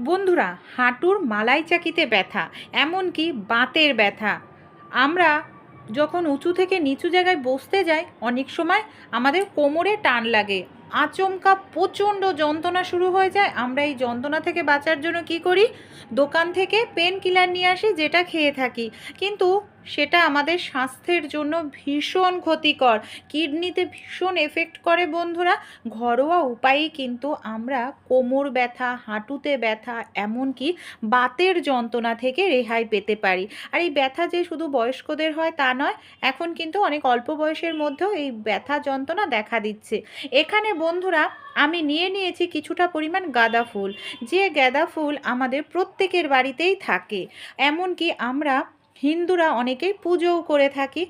বন্ধুরা, হাঁটুর মালাই চাকিতে ব্যথা, এমনকি বাতের ব্যথা। আমরা যখন উঁচু থেকে নিচু জায়গায় বসতে যাই, অনেক সময় আমাদের কোমরে টান লাগে। আচমকা প্রচণ্ড যন্ত্রণা শুরু হয়ে যায়। আমরা এই যন্ত্রণা থেকে বাঁচার জন্য কি করি? দোকান থেকে পেন কিলার নিয়ে আসি, যেটা খেয়ে থাকি। কিন্তু সেটা আমাদের স্বাস্থ্যের জন্য ভীষণ ক্ষতিকর। কিডনিতে ভীষণ এফেক্ট করে বন্ধুরা। ঘরোয়া উপায়েই কিন্তু আমরা কোমর ব্যথা, হাঁটুতে ব্যথা, এমনকি বাতের যন্ত্রণা থেকে রেহাই পেতে পারি। আর এই ব্যথা যে শুধু বয়স্কদের হয় তা নয়, এখন কিন্তু অনেক অল্প বয়সের মধ্যেও এই ব্যথা যন্ত্রণা দেখা দিচ্ছে। এখানে বন্ধুরা, আমি নিয়ে নিয়েছি কিছুটা পরিমাণ গাঁদা ফুল। যে গাঁদা ফুল আমাদের প্রত্যেকের বাড়িতেই থাকে। এমনকি আমরা হিন্দুরা অনেকেই পুজোও করে থাকি।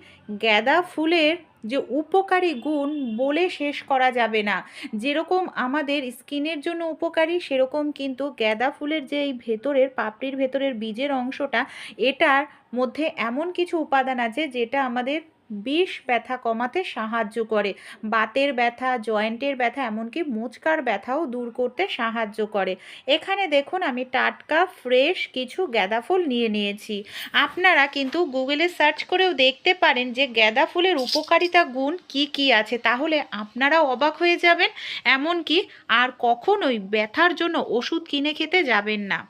গ্যাদা ফুলের যে উপকারী গুণ বলে শেষ করা যাবে না। যেরকম আমাদের স্কিনের জন্য উপকারী, সেরকম কিন্তু গ্যাদা ফুলের যে এই ভেতরের, পাপড়ির ভেতরের বীজের অংশটা, এটার মধ্যে এমন কিছু উপাদান আছে যেটা আমাদের বিষ ব্যথা কমাতে সাহায্য করে। বাতের ব্যথা, জয়েন্টের ব্যথা, এমনকি মুচকার ব্যথাও দূর করতে সাহায্য করে। এখানে দেখুন, আমি টাটকা, ফ্রেশ কিছু গাঁদা ফুল নিয়ে নিয়েছি। আপনারা কিন্তু গুগলে সার্চ করেও দেখতে পারেন যে গাঁদা ফুলের উপকারিতা গুণ কি কি আছে। তাহলে আপনারাও অবাক হয়ে যাবেন, এমনকি আর কখনোই ব্যথার জন্য ওষুধ কিনে খেতে যাবেন না।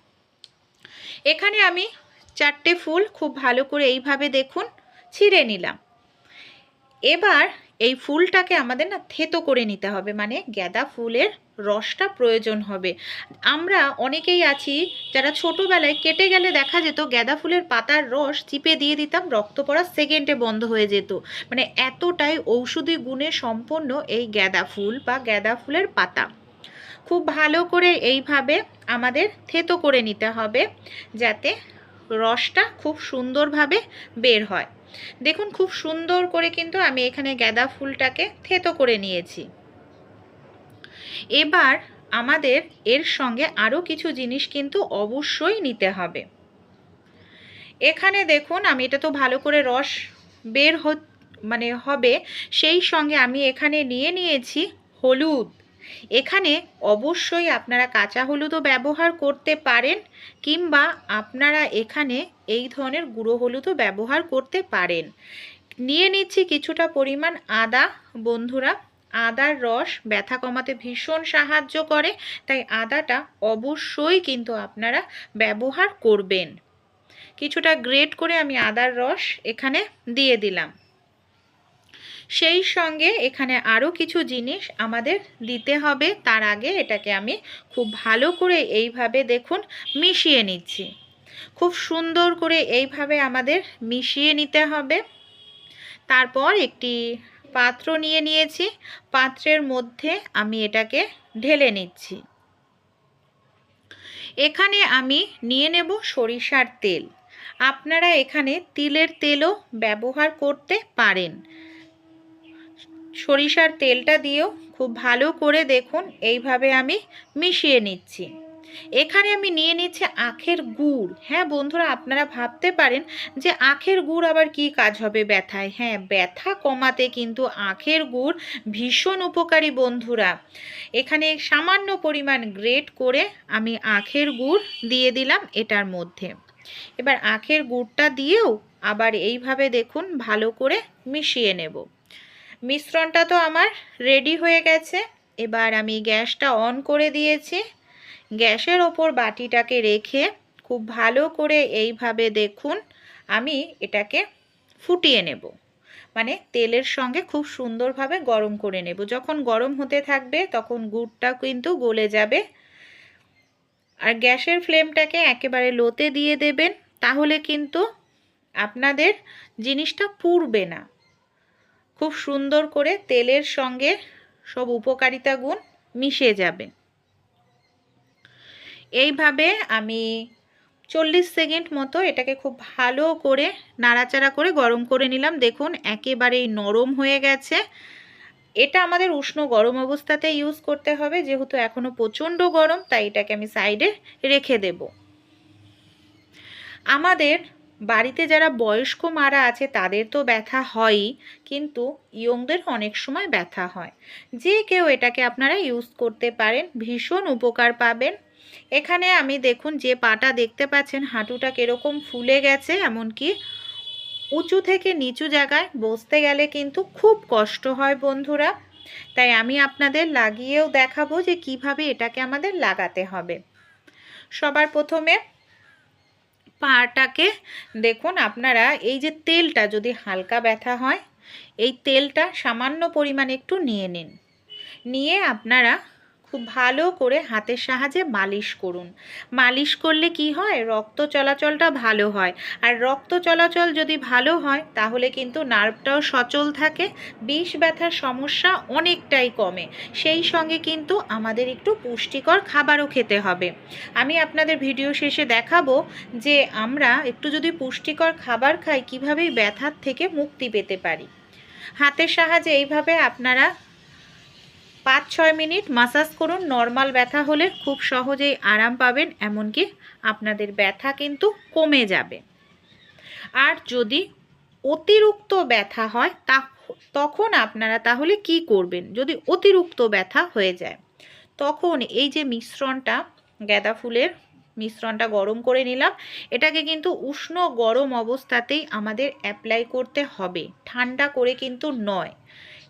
এখানে আমি চারটে ফুল খুব ভালো করে এইভাবে দেখুন, ছিঁড়ে নিলাম। এবার এই ফুলটাকে আমাদের না থেতো করে নিতে হবে মানে গাঁদা ফুলের রসটা প্রয়োজন হবে। আমরা অনেকেই আছি যারা ছোটোবেলায় কেটে গেলে দেখা যেত গাঁদা ফুলের পাতার রস চিপে দিয়ে দিতাম, রক্ত পড়া সেকেন্ডে বন্ধ হয়ে যেত। মানে এতটাই ঔষধি গুণে সম্পন্ন এই গাঁদা ফুল বা গাঁদা ফুলের পাতা। খুব ভালো করে এইভাবে আমাদের থেতো করে নিতে হবে, যাতে রসটা খুব সুন্দরভাবে বের হয়। দেখুন, খুব সুন্দর করে কিন্তু আমি এখানে গাঁদা ফুলটাকে থেতো করে নিয়েছি। এবার আমাদের এর সঙ্গে আরও কিছু জিনিস কিন্তু অবশ্যই নিতে হবে। এখানে দেখুন, আমি এটা তো ভালো করে রস বের মানে হবে, সেই সঙ্গে আমি এখানে নিয়ে নিয়েছি হলুদ। এখানে অবশ্যই আপনারা কাঁচা হলুদও ব্যবহার করতে পারেন কিংবা আপনারা এখানে এই ধরনের গুঁড়ো হলুদও ব্যবহার করতে পারেন। নিয়ে নিচ্ছি কিছুটা পরিমাণ আদা, বন্ধুরা। আদার রস ব্যথা কমাতে ভীষণ সাহায্য করে, তাই আদাটা অবশ্যই কিন্তু আপনারা ব্যবহার করবেন। কিছুটা গ্রেট করে আমি আদার রস এখানে দিয়ে দিলাম। সেই সঙ্গে এখানে আরও কিছু জিনিস আমাদের দিতে হবে। তার আগে এটাকে আমি খুব ভালো করে এইভাবে দেখুন মিশিয়ে নিচ্ছি। খুব সুন্দর করে এইভাবে আমাদের মিশিয়ে নিতে হবে। তারপর একটি পাত্র নিয়ে নিয়েছি। পাত্রের মধ্যে আমি এটাকে ঢেলে নিচ্ছি। এখানে আমি নিয়ে নেব সরিষার তেল। আপনারা এখানে তিলের তেলও ব্যবহার করতে পারেন। সরিষার তেলটা দিয়েও খুব ভালো করে দেখুন, এইভাবে আমি মিশিয়ে নিচ্ছি। এখানে আমি নিয়ে নিচ্ছি আখের গুড়। হ্যাঁ বন্ধুরা, আপনারা ভাবতে পারেন যে আখের গুড় আবার কি কাজ হবে ব্যথায়। হ্যাঁ ব্যথা কমাতে কিন্তু আখের গুড় ভীষণ উপকারী বন্ধুরা। এখানে সামান্য পরিমাণ গ্রেট করে আমি আখের গুড় দিয়ে দিলাম এটার মধ্যে। এবার আখের গুড়টা দিয়েও আবার এইভাবে দেখুন, ভালো করে মিশিয়ে নেব। মিশ্রণটা তো আমার রেডি হয়ে গেছে। এবার আমি গ্যাসটা অন করে দিয়েছি। গ্যাসের ওপর বাটিটাকে রেখে খুব ভালো করে এইভাবে দেখুন, আমি এটাকে ফুটিয়ে নেব। মানে তেলের সঙ্গে খুব সুন্দরভাবে গরম করে নেব। যখন গরম হতে থাকবে, তখন গুড়টা কিন্তু গলে যাবে। আর গ্যাসের ফ্লেমটাকে একেবারে লোতে দিয়ে দেবেন, তাহলে কিন্তু আপনাদের জিনিসটা পুড়বে না। খুব সুন্দর করে তেলের সঙ্গে সব উপকারিতা গুণ মিশে যাবে। এইভাবে আমি চল্লিশ সেকেন্ড মতো এটাকে খুব ভালো করে নাড়াচাড়া করে গরম করে নিলাম। দেখুন, একেবারেই নরম হয়ে গেছে। এটা আমাদের উষ্ণ গরম অবস্থাতে ইউজ করতে হবে। যেহেতু এখনও প্রচণ্ড গরম, তাই এটাকে আমি সাইডে রেখে দেব। আমাদের বাড়িতে যারা বয়স্ক মারা আছে তাদের তো ব্যথা হয়ই, কিন্তু ইয়ংদের অনেক সময় ব্যথা হয়। যে কেউ এটাকে আপনারা ইউজ করতে পারেন, ভীষণ উপকার পাবেন। এখানে আমি দেখুন যে পাটা দেখতে পাচ্ছেন, হাঁটুটা কীরকম ফুলে গেছে, এমনকি উঁচু থেকে নিচু জায়গায় বসতে গেলে কিন্তু খুব কষ্ট হয় বন্ধুরা। তাই আমি আপনাদের লাগিয়েও দেখাবো যে কীভাবে এটাকে আমাদের লাগাতে হবে। সবার প্রথমে পাটাকে, দেখুন আপনারা এই যে তেলটা যদি হালকা ব্যথা হয়, এই তেলটা সামান্য পরিমাণে একটু নিয়ে নিন। নিয়ে আপনারা খুব ভালো করে হাতের সাহায্যে মালিশ করুন। মালিশ করলে কি হয়? রক্ত চলাচলটা ভালো হয়। আর রক্ত চলাচল যদি ভালো হয়, তাহলে কিন্তু নার্ভটাও সচল থাকে, বিষ ব্যথার সমস্যা অনেকটাই কমে। সেই সঙ্গে কিন্তু আমাদের একটু পুষ্টিকর খাবারও খেতে হবে। আমি আপনাদের ভিডিও শেষে দেখাবো যে আমরা একটু যদি পুষ্টিকর খাবার খাই কীভাবেই ব্যথার থেকে মুক্তি পেতে পারি। হাতের সাহায্যে এইভাবে আপনারা পাঁচ ছয় মিনিট মাসাজ করুন। নর্মাল ব্যথা হলে খুব সহজেই আরাম পাবেন, এমনকি আপনাদের ব্যথা কিন্তু কমে যাবে। আর যদি অতিরিক্ত ব্যথা হয় তা তখন আপনারা তাহলে কি করবেন? যদি অতিরিক্ত ব্যথা হয়ে যায়, তখন এই যে মিশ্রণটা, গাঁদা ফুলের মিশ্রণটা গরম করে নিলাম, এটাকে কিন্তু উষ্ণ গরম অবস্থাতেই আমাদের অ্যাপ্লাই করতে হবে। ঠান্ডা করে কিন্তু নয়।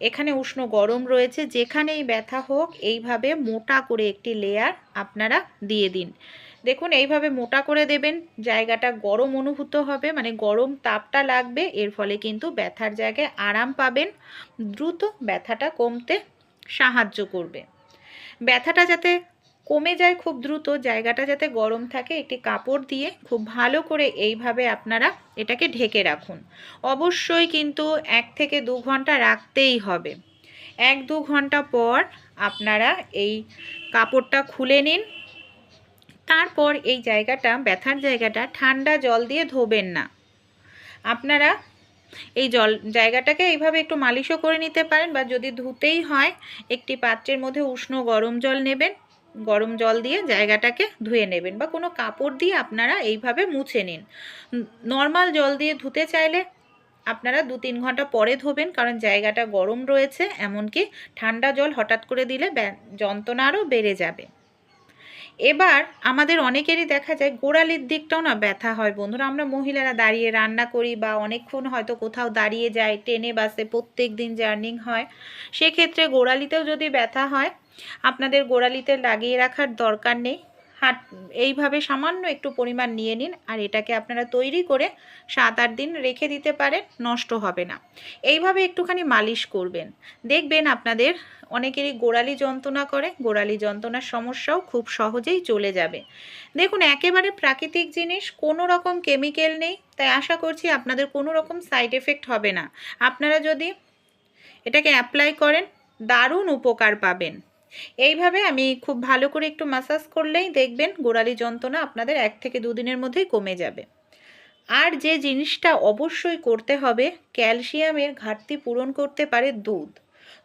এখানে উষ্ণ গরম রয়েছে, যেখানেই ব্যথা হোক এইভাবে মোটা করে একটি লেয়ার আপনারা দিয়ে দিন। দেখুন, এইভাবে মোটা করে দেবেন, জায়গাটা গরম অনুভূত হবে মানে গরম তাপটা লাগবে, এর ফলে কিন্তু ব্যথার জায়গায় আরাম পাবেন, দ্রুত ব্যথাটা কমতে সাহায্য করবে। ব্যথাটা যাতে কমে যায় খুব দ্রুত, জায়গাটা যাতে গরম থাকে, একটি কাপড় দিয়ে খুব ভালো করে এইভাবে আপনারা এটাকে ঢেকে রাখুন। অবশ্যই কিন্তু এক থেকে দু ঘণ্টা রাখতেই হবে। এক দু ঘণ্টা পর আপনারা এই কাপড়টা খুলে নিন। তারপর এই জায়গাটা, ব্যথার জায়গাটা ঠান্ডা জল দিয়ে ধোবেন না। আপনারা এই জল, জায়গাটাকে এইভাবে একটু মালিশও করে নিতে পারেন বা যদি ধুতেই হয়, একটি পাত্রের মধ্যে উষ্ণ গরম জল নেবেন। গরম জল দিয়ে জায়গাটাকে ধুয়ে নেবেন বা কোনো কাপড় দিয়ে আপনারা এইভাবে মুছে নিন। নর্মাল জল দিয়ে ধুতে চাইলে আপনারা দু তিন ঘণ্টা পরে ধোবেন কারণ জায়গাটা গরম রয়েছে, এমনকি ঠান্ডা জল হঠাৎ করে দিলে যন্ত্রণা আরও বেড়ে যাবে। এবার আমাদের অনেকেরই দেখা যায় গোড়ালির দিকটাও না ব্যথা হয়। বন্ধুরা, আমরা মহিলারা দাঁড়িয়ে রান্না করি বা অনেকক্ষণ হয়তো কোথাও দাঁড়িয়ে যাই, ট্রেনে, বাসে প্রত্যেক দিন জার্নিং হয়। সেক্ষেত্রে গোড়ালিতেও যদি ব্যথা হয়, আপনাদের গোড়ালিতে লাগিয়ে রাখার দরকার নেই। হাট, এইভাবে সামান্য একটু পরিমাণ নিয়ে নিন আর এটাকে আপনারা তৈরি করে সাত, আট দিন রেখে দিতে পারেন, নষ্ট হবে না। এইভাবে একটুখানি মালিশ করবেন। দেখবেন আপনাদের অনেকেরই গোড়ালি যন্ত্রণা করে, গোড়ালি যন্ত্রণার সমস্যাও খুব সহজেই চলে যাবে। দেখুন, একেবারে প্রাকৃতিক জিনিস, কোনো রকম কেমিক্যাল নেই, তাই আশা করছি আপনাদের কোনো রকম সাইড এফেক্ট হবে না। আপনারা যদি এটাকে অ্যাপ্লাই করেন, দারুণ উপকার পাবেন। এইভাবে আমি খুব ভালো করে একটু মাসাজ করলেই দেখবেন গোড়ালি যন্ত্রণা আপনাদের এক থেকে দুদিনের মধ্যেই কমে যাবে। আর যে জিনিসটা অবশ্যই করতে হবে, ক্যালসিয়ামের ঘাটতি পূরণ করতে পারে দুধ।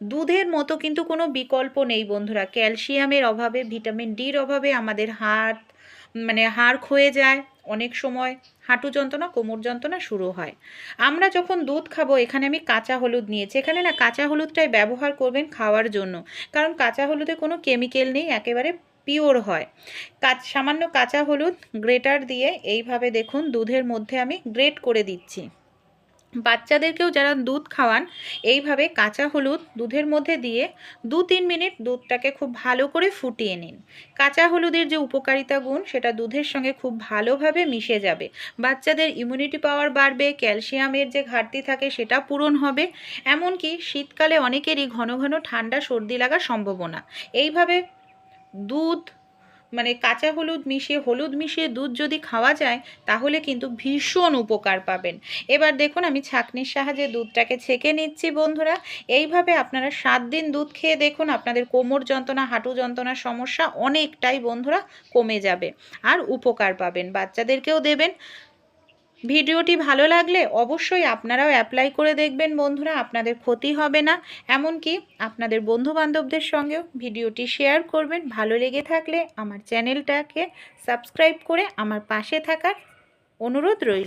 দুধের মতো কিন্তু কোনো বিকল্প নেই বন্ধুরা, ক্যালসিয়ামের অভাবে, ভিটামিন ডির অভাবে আমাদের হাড় মানে হাড় ক্ষয়ে যায়, অনেক সময় হাঁটু যন্ত্রণা, কোমর যন্ত্রণা শুরু হয়। আমরা যখন দুধ খাব, এখানে আমি কাঁচা হলুদ নিয়েছি। এখানে না কাঁচা হলুদটাই ব্যবহার করবেন খাওয়ার জন্য। কারণ কাঁচা হলুদে কোনো কেমিক্যাল নেই, একেবারে পিওর হয়। কাঁচ, সামান্য কাঁচা হলুদ গ্রেটার দিয়ে এইভাবে দেখুন, দুধের মধ্যে আমি গ্রেট করে দিচ্ছি। বাচ্চাদেরকেও যারা দুধ খাওয়ান, এইভাবে কাঁচা হলুদ দুধের মধ্যে দিয়ে দু তিন মিনিট দুধটাকে খুব ভালো করে ফুটিয়ে নিন। কাঁচা হলুদের যে উপকারিতা গুণ, সেটা দুধের সঙ্গে খুব ভালোভাবে মিশে যাবে। বাচ্চাদের ইমিউনিটি পাওয়ার বাড়বে, ক্যালসিয়ামের যে ঘাটতি থাকে, সেটা পূরণ হবে। এমনকি শীতকালে অনেকেরই ঘন ঘন ঠান্ডা সর্দি লাগার সম্ভাবনা। এইভাবে দুধ মানে কাঁচা হলুদ মিশিয়ে হলুদ মিশিয়ে দুধ যদি খাওয়া যায়, তাহলে কিন্তু ভীষণ উপকার পাবেন। এবার দেখুন, আমি ছাঁকনির সাহায্যে দুধটাকে ছেঁকে নিচ্ছি বন্ধুরা। এইভাবে আপনারা সাত দিন দুধ খেয়ে দেখুন, আপনাদের কোমর যন্ত্রণা, হাঁটু যন্ত্রণার সমস্যা অনেকটাই বন্ধুরা কমে যাবে। আর উপকার পাবেন। বাচ্চাদেরকেও দেবেন। ভিডিওটি ভালো লাগলে অবশ্যই আপনারাও অ্যাপ্লাই করে দেখবেন বন্ধুরা, আপনাদের ক্ষতি হবে না। এমনকি আপনাদের বন্ধুবান্ধবদের সঙ্গেও ভিডিওটি শেয়ার করবেন। ভালো লেগে থাকলে আমার চ্যানেলটাকে সাবস্ক্রাইব করে আমার পাশে থাকার অনুরোধ রইল।